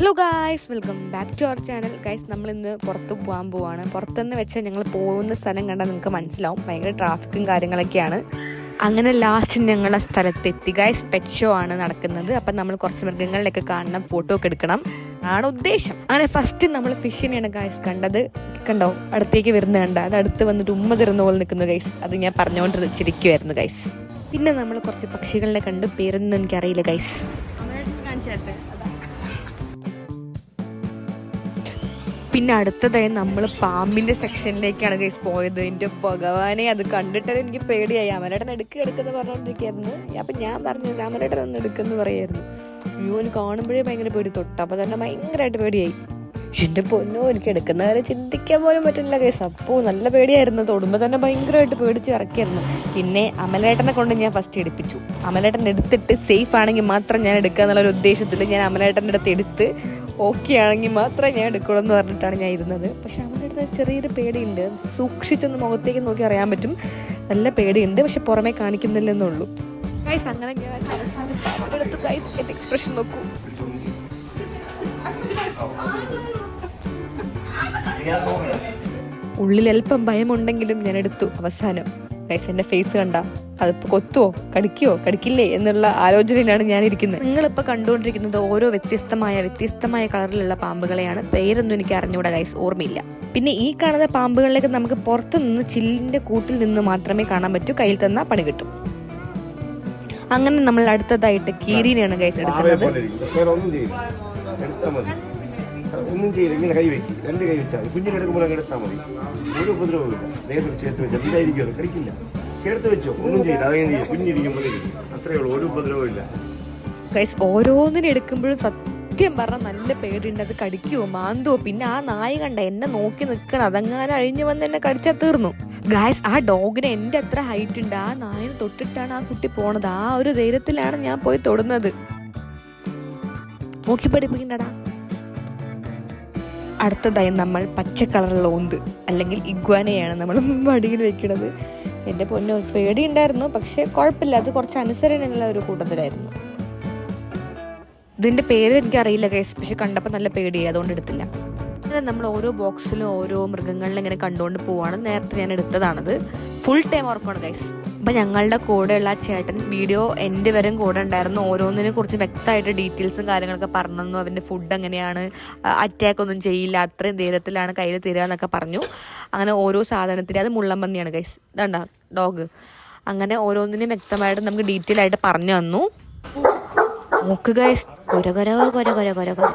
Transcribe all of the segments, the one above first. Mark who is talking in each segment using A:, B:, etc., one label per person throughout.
A: Hello guys welcome back to our channel guys നമ്മൾ ഇന്ന് പുറത്ത് പോകാൻ പോവാണ്. പുറത്തുനിന്ന് വെച്ചാൽ ഞങ്ങൾ പോകുന്ന സ്ഥലം കണ്ടാൽ നിങ്ങൾക്ക് മനസ്സിലാവും. ഭയങ്കര ട്രാഫിക്കും കാര്യങ്ങളൊക്കെയാണ്. അങ്ങനെ ലാസ്റ്റ് ഞങ്ങളുടെ സ്ഥലത്തെത്തി. ഗൈസ് പെറ്റ് ഷോ ആണ് നടക്കുന്നത്. അപ്പം നമ്മൾ കുറച്ച് മൃഗങ്ങളിലൊക്കെ കാണണം ഫോട്ടോ ഒക്കെ എടുക്കണം. ആണ് ഉദ്ദേശം. അങ്ങനെ ഫസ്റ്റ് നമ്മൾ ഫിഷിനെയാണ് ഗൈസ് കണ്ടത്. കണ്ടോ? അടുത്തേക്ക് വരുന്ന കണ്ട. അത് അടുത്ത് വന്നിട്ട് ഉമ്മ തിരുന്ന പോലെ നിൽക്കുന്നു ഗൈസ് അത് ഞാൻ പറഞ്ഞുകൊണ്ട് ചിരിക്കുമായിരുന്നു ഗൈസ് പിന്നെ നമ്മൾ കുറച്ച് പക്ഷികളെ കണ്ട് പേരൊന്നും എനിക്കറിയില്ല ഗൈസ് പിന്നെ അടുത്തതായി നമ്മൾ പാമ്പിന്റെ സെക്ഷനിലേക്കാണ് ഗൈസ് പോയത്. എന്റെ ഭഗവാനെ അത് കണ്ടിട്ട് എനിക്ക് പേടിയായി. അമലേട്ടൻ എടുക്കുക എടുക്കുന്ന പറഞ്ഞുകൊണ്ടിരിക്കുകയായിരുന്നു അപ്പം ഞാൻ പറഞ്ഞു അമലേട്ടൻ ഒന്ന് എടുക്കുമെന്ന് പറയായിരുന്നു. അയ്യോ എനിക്ക് കാണുമ്പോഴേ ഭയങ്കര പേടി. തൊട്ട് അപ്പൊ തന്നെ ഭയങ്കരമായിട്ട് പേടിയായി. എന്റെ പൊന്നോ എനിക്ക് എടുക്കുന്നവരെ ചിന്തിക്കാൻ പോലും പറ്റുന്നില്ല കേസ് അപ്പോൾ നല്ല പേടിയായിരുന്നു. തൊടുമ്പോൾ തന്നെ ഭയങ്കരമായിട്ട് പേടിച്ച് ഇറക്കിയായിരുന്നു പിന്നെ അമലേട്ടനെ കൊണ്ട് ഞാൻ ഫസ്റ്റ് എടുപ്പിച്ചു. അമലേട്ടൻ എടുത്തിട്ട് സേഫ് ആണെങ്കിൽ മാത്രം ഞാൻ എടുക്കുക എന്നുള്ള ഒരു ഉദ്ദേശത്തിൽ ഞാൻ അമലേട്ടന്റെ അടുത്ത് എടുത്ത് ഓക്കെ ആണെങ്കിൽ മാത്രമേ ഞാൻ എടുക്കുള്ളൂ എന്ന് പറഞ്ഞിട്ടാണ് ഞാൻ ഇരുന്നത്. പക്ഷെ അമലേട്ടൻ ചെറിയൊരു പേടിയുണ്ട്. സൂക്ഷിച്ചൊന്ന് മുഖത്തേക്ക് നോക്കി അറിയാൻ പറ്റും. നല്ല പേടിയുണ്ട്. പക്ഷെ പുറമേ കാണിക്കുന്നില്ലെന്നുള്ളൂ അങ്ങനെ ഞാൻ എടുത്തു. എക്സ്പ്രഷൻ നോക്കൂ. ഉള്ളിൽ അല്പം ഭയമുണ്ടെങ്കിലും ഞാൻ എടുത്തു അവസാനം. ഗൈസ് എന്റെ ഫേസ് കണ്ട. അതിപ്പോ കൊത്തുവോ? കടിക്കുവോ? കടിക്കില്ലേ? എന്നുള്ള ആലോചനയിലാണ് ഞാൻ ഇരിക്കുന്നത്. നിങ്ങളിപ്പോൾ കണ്ടുകൊണ്ടിരിക്കുന്നത് ഓരോ വ്യത്യസ്തമായ വ്യത്യസ്തമായ കളറിലുള്ള പാമ്പുകളെയാണ്. പേരൊന്നും എനിക്ക് അറിഞ്ഞുകൂടാ ഗൈസ് ഓർമ്മയില്ല. പിന്നെ ഈ കാണുന്ന പാമ്പുകളിലേക്ക് നമുക്ക് പുറത്തു നിന്ന് ചില്ലിന്റെ കൂട്ടിൽ നിന്ന് മാത്രമേ കാണാൻ പറ്റൂ. കയ്യിൽ തന്ന പണി കിട്ടും. അങ്ങനെ നമ്മൾ അടുത്തതായിട്ട് കീരീനെയാണ് ഗൈസ് എടുക്കുന്നത്.
B: എടുത്താൽ മതി. ഒന്നും ചെയ്യില്ല ഇങ്ങനെ കൈ വെച്ച് രണ്ട് കൈ വെച്ചാൽ മതി. കുഞ്ഞിനെ എടുക്കുമ്പോൾ അങ്ങ് എടുത്താൽ മതി. ഒരു ഉപദ്രവമില്ല നേരത്തെ ചേർത്ത് വെച്ചാൽ എന്തായിരിക്കും അത് കഴിക്കില്ല ചേർത്ത് വെച്ചോ. ഒന്നും ചെയ്യില്ല. അതങ്ങനെ ചെയ്യും. കുഞ്ഞിരിക്കുമ്പോഴേക്കും അത്രയേ ഉള്ളൂ. ഒരു ഉപദ്രവമില്ല
A: ഗൈസ് ഓരോന്നിനും എടുക്കുമ്പോഴും സത്യം പറഞ്ഞാൽ നല്ല പേടിയുണ്ട്. അത് കടിക്കുവോ? മാന്തുവോ? പിന്നെ ആ നായ കണ്ട എന്നെ നോക്കി നിൽക്കണം. അതങ്ങാനും അഴിഞ്ഞു വന്ന് എന്നെ കടിച്ചാൽ തീർന്നു. ഗായ്സ് ആ ഡോഗിന് എന്റെ അത്ര ഹൈറ്റ് ഉണ്ട്. ആ നായനെ തൊട്ടിട്ടാണ് ആ കുട്ടി പോണത്. ആ ഒരു ധൈര്യത്തിലാണ് ഞാൻ പോയി തൊടുന്നത്. നോക്കി പഠിപ്പിക്കണ്ടടാ. അടുത്തതായി നമ്മൾ പച്ച കളറുള്ള ഓന്ത് അല്ലെങ്കിൽ ഇഗ്വാനയാണ് നമ്മൾ മടിയിൽ വെക്കുന്നത്. എന്റെ പൊന്നു പേടിയുണ്ടായിരുന്നു പക്ഷെ കുഴപ്പമില്ല. അത് കുറച്ച് അനുസരണയുള്ള ഒരു കൂട്ടത്തിലായിരുന്നു. ഇതിന്റെ പേര് എനിക്കറിയില്ല കേസ് പക്ഷെ കണ്ടപ്പോൾ നല്ല പേടിയായി അതുകൊണ്ട് എടുത്തില്ല. നമ്മൾ ഓരോ ബോക്സിലും ഓരോ മൃഗങ്ങളിലും ഇങ്ങനെ കണ്ടുകൊണ്ട് പോവാണ്. നേരത്തെ ഞാൻ എടുത്തതാണത്. ഫുൾ ടൈം ഉറക്കമാണ് ഗൈസ് അപ്പം ഞങ്ങളുടെ കൂടെയുള്ള ആ ചേട്ടൻ വീഡിയോ എന്റെ വരും കൂടെ ഉണ്ടായിരുന്നു. ഓരോന്നിനെ കുറിച്ച് വ്യക്തമായിട്ട് ഡീറ്റെയിൽസും കാര്യങ്ങളൊക്കെ പറഞ്ഞു അവന്റെ ഫുഡ് എങ്ങനെയാണ് അറ്റാക്ക് ഒന്നും ചെയ്യില്ല അത്രയും ധൈര്യത്തിലാണ് കയ്യിൽ തരിക എന്നൊക്കെ പറഞ്ഞു. അങ്ങനെ ഓരോ സാധനത്തിന് അത് മുള്ളമ്പന്നിയാണ് കൈസ് ഇതാണ്ട ഡോഗ് അങ്ങനെ ഓരോന്നിനും വ്യക്തമായിട്ട് നമുക്ക് ഡീറ്റെയിൽ ആയിട്ട് പറഞ്ഞു തന്നു. നോക്ക് ഗൈസ് കൊര കൊര കൊര കൊര കൊര കൊര.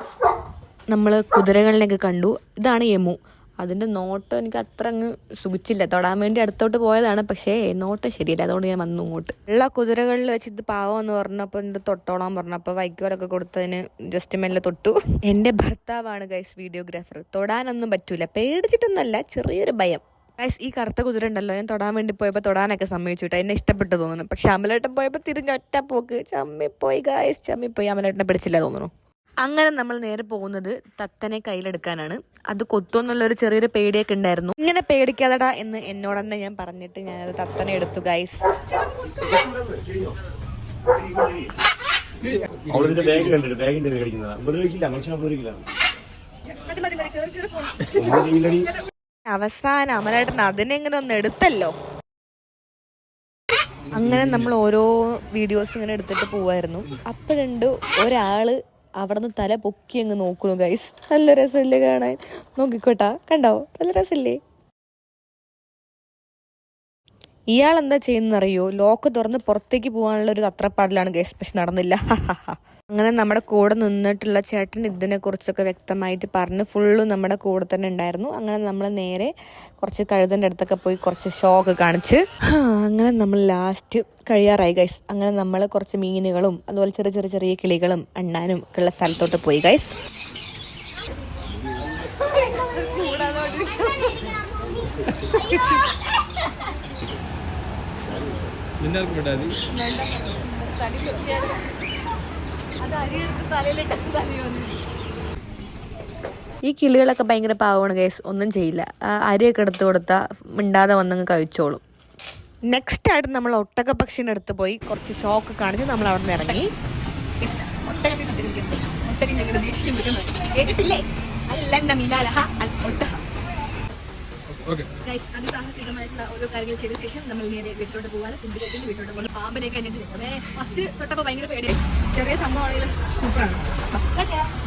A: നമ്മൾ കുതിരകളിലേക്ക് കണ്ടു. ഇതാണ് യമു. അതിന്റെ നോട്ടം എനിക്ക് അത്ര അങ്ങ് സുഖിച്ചില്ല. തൊടാൻ വേണ്ടി അടുത്തോട്ട് പോയതാണ്. പക്ഷേ നോട്ടം ശരിയല്ല. അതുകൊണ്ട് ഞാൻ വന്നു ഇങ്ങോട്ട്. ഉള്ള കുതിരകളിൽ വെച്ച് ഇത് പാവം എന്ന് പറഞ്ഞപ്പോൾ എന്റെ തൊട്ടോളാൻ പറഞ്ഞപ്പോൾ വൈക്കോലൊക്കെ കൊടുത്തതിന് ജസ്റ്റ് മെല്ലെ തൊട്ടു. എന്റെ ഭർത്താവാണ് ഗൈസ് വീഡിയോഗ്രാഫർ തൊടാനൊന്നും പറ്റൂല. പേടിച്ചിട്ടൊന്നല്ല ചെറിയൊരു ഭയം. ഗൈസ് ഈ കറുത്ത കുതിര ഉണ്ടല്ലോ. ഞാൻ തൊടാൻ വേണ്ടി പോയപ്പോൾ തൊടാനൊക്കെ സമ്മതിച്ചു കേട്ടോ എന്നെ ഇഷ്ടപ്പെട്ടു തോന്നുന്നു. പക്ഷെ അമലേട്ടൻ പോയപ്പോൾ തിരിഞ്ഞൊറ്റ പോക്ക്. ചമ്മിപ്പോയി ഗൈസ് ചമ്മിപ്പോയി. അമലേട്ടനെ പിടിച്ചില്ല തോന്നുന്നു. അങ്ങനെ നമ്മൾ നേരെ പോകുന്നത് തത്തനെ കയ്യിലെടുക്കാനാണ്. അത് കൊത്തുമെന്നുള്ളൊരു ചെറിയൊരു പേടിയൊക്കെ ഉണ്ടായിരുന്നു. ഇങ്ങനെ പേടിക്കാതടാ എന്ന് എന്നോട് തന്നെ ഞാൻ പറഞ്ഞിട്ട് ഞാനത് തത്തനെ എടുത്തു ഗൈസ് അവസാനം അമലേട്ടൻ അതിനെങ്ങനെ ഒന്ന് എടുത്തല്ലോ. അങ്ങനെ നമ്മൾ ഓരോ വീഡിയോസ് ഇങ്ങനെ എടുത്തിട്ട് പോവായിരുന്നു. അപ്പോഴുണ്ട് ഒരാൾ അവിടെ നിന്ന് തല പൊക്കി അങ്ങ് നോക്കുന്നു ഗൈസ് നല്ല രസമില്ലേ കാണാൻ? നോക്കിക്കോട്ടാ കണ്ടോ? നല്ല രസമില്ലേ? ഇയാൾ എന്താ ചെയ്യുന്നറിയോ? ലോക്ക് തുറന്ന് പുറത്തേക്ക് പോകാനുള്ള ഒരു തത്രപ്പാടിലാണ് ഗൈസ് പക്ഷെ നടന്നില്ല. അങ്ങനെ നമ്മുടെ കൂടെ നിന്നിട്ടുള്ള ചേട്ടൻ ഇതിനെ കുറിച്ചൊക്കെ വ്യക്തമായിട്ട് പറഞ്ഞ് ഫുള്ളും നമ്മുടെ കൂടെ തന്നെ ഉണ്ടായിരുന്നു. അങ്ങനെ നമ്മൾ നേരെ കുറച്ച് കഴുതന്റെ അടുത്തൊക്കെ പോയി കുറച്ച് ഷോക്ക് കാണിച്ച് അങ്ങനെ നമ്മൾ ലാസ്റ്റ് കഴിയാറായി ഗൈസ് അങ്ങനെ നമ്മൾ കുറച്ച് മീനുകളും അതുപോലെ ചെറിയ ചെറിയ ചെറിയ കിളികളും അണ്ണാനും ഒക്കെ ഉള്ള സ്ഥലത്തോട്ട് പോയി ഗൈസ്
C: നിന്നാർക്ക് വിടാതി
A: ഈ കിളികളൊക്കെ ഭയങ്കര പാവമാണ് കേസ് ഒന്നും ചെയ്യില്ല. അരിയൊക്കെ എടുത്ത് കൊടുത്താൽ മിണ്ടാതെ വന്നങ്ങ് കഴിച്ചോളും. നെക്സ്റ്റ് ആയിട്ട് നമ്മൾ ഒട്ടക പക്ഷീന്റെ അടുത്ത് പോയി കുറച്ച് ഷോക്ക് കാണിച്ച് നമ്മൾ അവിടെ നിന്ന് ഇറങ്ങി. ഒട്ടകത്തിൽ കുത്തിയിരിക്കുന്നു. കേട്ടിട്ടുണ്ടെങ്കിൽ ഞങ്ങളുടെ ദേഷ്യം വരുന്നത് കേട്ടിട്ടില്ലേ? അല്ല
C: ഓക്കെ
A: ഗൈസ് ഓരോ കാര്യങ്ങൾ ചെയ്ത ശേഷം നമ്മൾ നേരെ വീട്ടിലോട്ട് പോകുന്നത് പാമ്പിനെയൊക്കെ ഫസ്റ്റ് തൊട്ടപ്പോൾ ഭയങ്കര പേടിയായി ചെറിയ സംഭവമാണെങ്കിലും സൂപ്പറാണ്